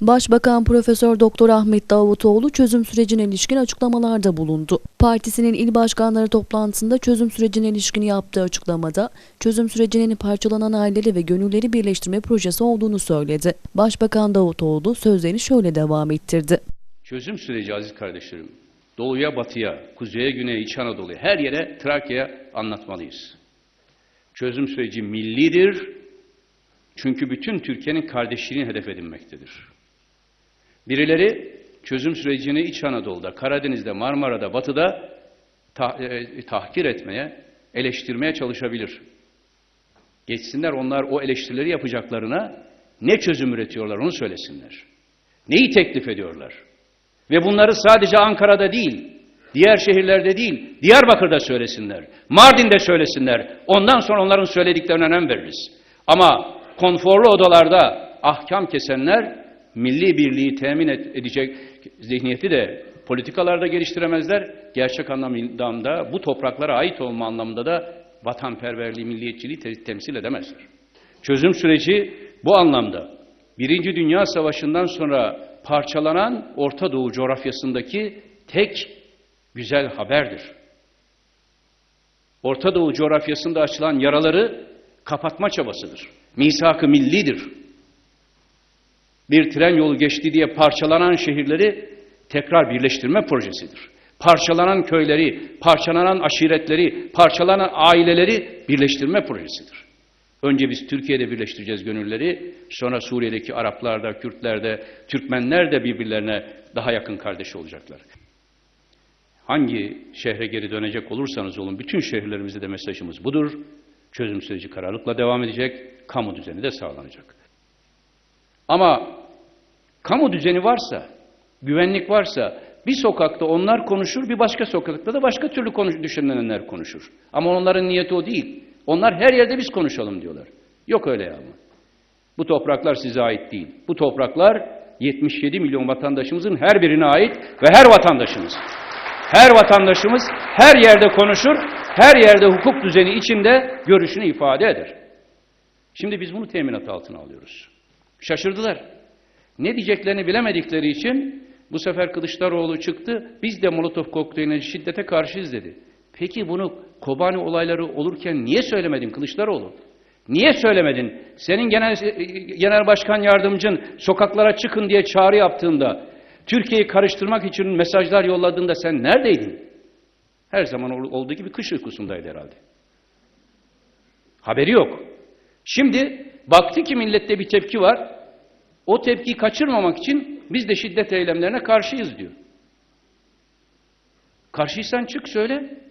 Başbakan Profesör Doktor Ahmet Davutoğlu çözüm sürecine ilişkin açıklamalarda bulundu. Partisinin il başkanları toplantısında çözüm sürecine ilişkin yaptığı açıklamada çözüm sürecinin parçalanan aileleri ve gönülleri birleştirme projesi olduğunu söyledi. Başbakan Davutoğlu sözlerini şöyle devam ettirdi. Çözüm süreci aziz kardeşlerim, doğuya, batıya, kuzeye, güneye, İç Anadolu'ya, her yere Trakya'ya anlatmalıyız. Çözüm süreci millidir, çünkü bütün Türkiye'nin kardeşliğini hedef edinmektedir. Birileri çözüm sürecini İç Anadolu'da, Karadeniz'de, Marmara'da, Batı'da ta- e, tahkir etmeye, eleştirmeye çalışabilir. Geçsinler onlar o eleştirileri yapacaklarına ne çözüm üretiyorlar onu söylesinler. Neyi teklif ediyorlar? Ve bunları sadece Ankara'da değil, diğer şehirlerde değil, Diyarbakır'da söylesinler, Mardin'de söylesinler. Ondan sonra onların söylediklerine önem veririz. Ama konforlu odalarda ahkam kesenler milli birliği temin edecek zihniyeti de politikalarda geliştiremezler. Gerçek anlamda bu topraklara ait olma anlamında da vatanperverliği, milliyetçiliği te- temsil edemezler. Çözüm süreci bu anlamda Birinci Dünya Savaşı'ndan sonra parçalanan Orta Doğu coğrafyasındaki tek güzel haberdir. Orta Doğu coğrafyasında açılan yaraları kapatma çabasıdır. Misak-ı millidir. Bir tren yolu geçti diye parçalanan şehirleri tekrar birleştirme projesidir. Parçalanan köyleri, parçalanan aşiretleri, parçalanan aileleri birleştirme projesidir. Önce biz Türkiye'de birleştireceğiz gönülleri, sonra Suriye'deki Araplar da, Kürtler Türkmenler de birbirlerine daha yakın kardeş olacaklar. Hangi şehre geri dönecek olursanız olun, bütün şehirlerimizde de mesajımız budur. Çözüm süreci kararlılıkla devam edecek, kamu düzeni de sağlanacak. Ama kamu düzeni varsa, güvenlik varsa bir sokakta onlar konuşur, bir başka sokakta da başka türlü konuş, düşünenler konuşur. Ama onların niyeti o değil. Onlar her yerde biz konuşalım diyorlar. Yok öyle ama. Bu topraklar size ait değil. Bu topraklar 77 milyon vatandaşımızın her birine ait ve her vatandaşımız. Her vatandaşımız her yerde konuşur, her yerde hukuk düzeni içinde görüşünü ifade eder. Şimdi biz bunu teminat altına alıyoruz. Şaşırdılar. Ne diyeceklerini bilemedikleri için bu sefer Kılıçdaroğlu çıktı. Biz de Molotov kokteyline şiddete karşıyız dedi. Peki bunu Kobani olayları olurken niye söylemedin Kılıçdaroğlu? Niye söylemedin? Senin genel, genel başkan yardımcın sokaklara çıkın diye çağrı yaptığında, Türkiye'yi karıştırmak için mesajlar yolladığında sen neredeydin? Her zaman ol- olduğu gibi kış uykusundaydı herhalde. Haberi yok. Şimdi baktı ki millette bir tepki var. O tepkiyi kaçırmamak için biz de şiddet eylemlerine karşıyız diyor. Karşıysan çık söyle.